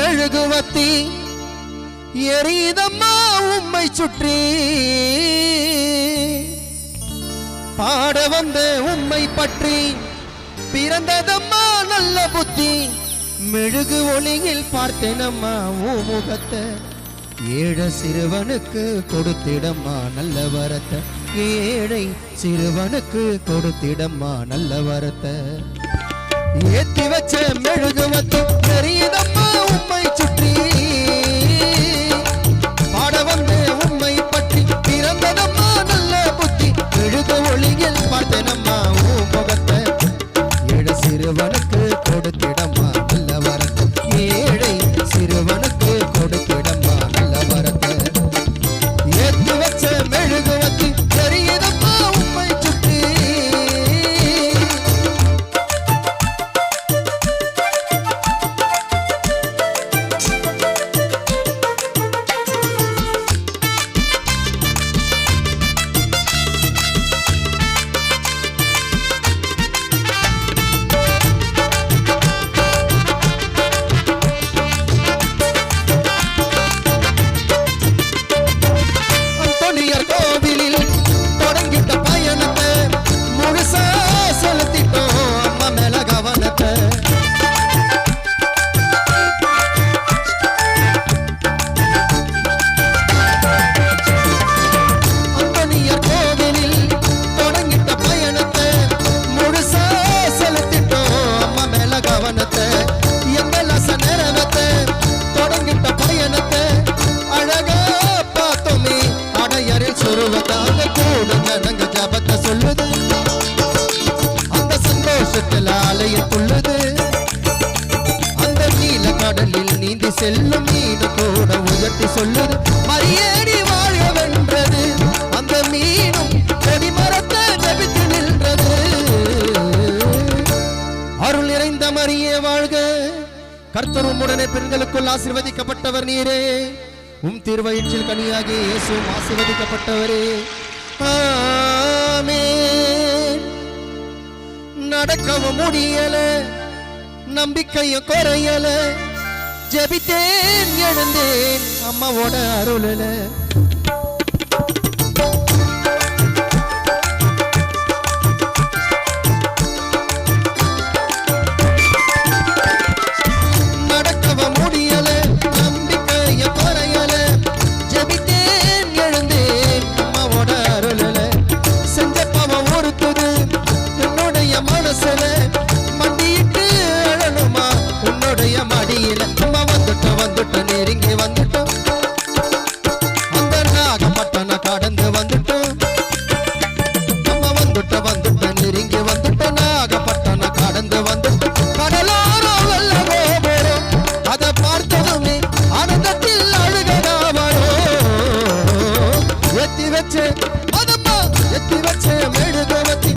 மெழுகுவத்தி எரிதம்மா உம்மை சுற்றி. பாட வந்த உம்மை பற்றி பிறந்ததம்மா நல்ல புத்தி. மெழுகு ஒளியில் பார்த்தேனம்மா ஓ முகத்தை. ஏழ சிறுவனுக்கு கொடுத்திடம்மா நல்ல வரத்தை. ஏழை சிறுவனுக்கு கொடுத்திடம்மா நல்ல வரத்தை. ஏத்தி வச்ச மெழுகுவத்தி தெரியுதம்மா உம்மை சுற்றி. பாட வந்த உம்மை பற்றி பிறந்ததம்மா நல்ல புத்தி. மெழுகு ஒளியில் பார்த்தனம்மா ஊ முகத்தை. ஏழை சிறுவனுக்கு செல்லும் மீன் கூட உயர்த்தி சொல்லுது. மரியேடி வாழ வென்றது. அந்த மீனும் கொடிமரத்தை ஜபித்து நின்றது. அருள் இறைந்த மரியே வாழ்க. கர்த்தரும் உடனே பெண்களுக்குள் ஆசிர்வதிக்கப்பட்டவர் நீரே. உம் திருவயிற்றில் கனியாகி இயேசுவும் ஆசிர்வதிக்கப்பட்டவரே. ஆமே நடக்கவும் முடியல. நம்பிக்கையும் குறையல. ஜெபித்தேன் எழுந்தேன். அம்மாவோட அருளல.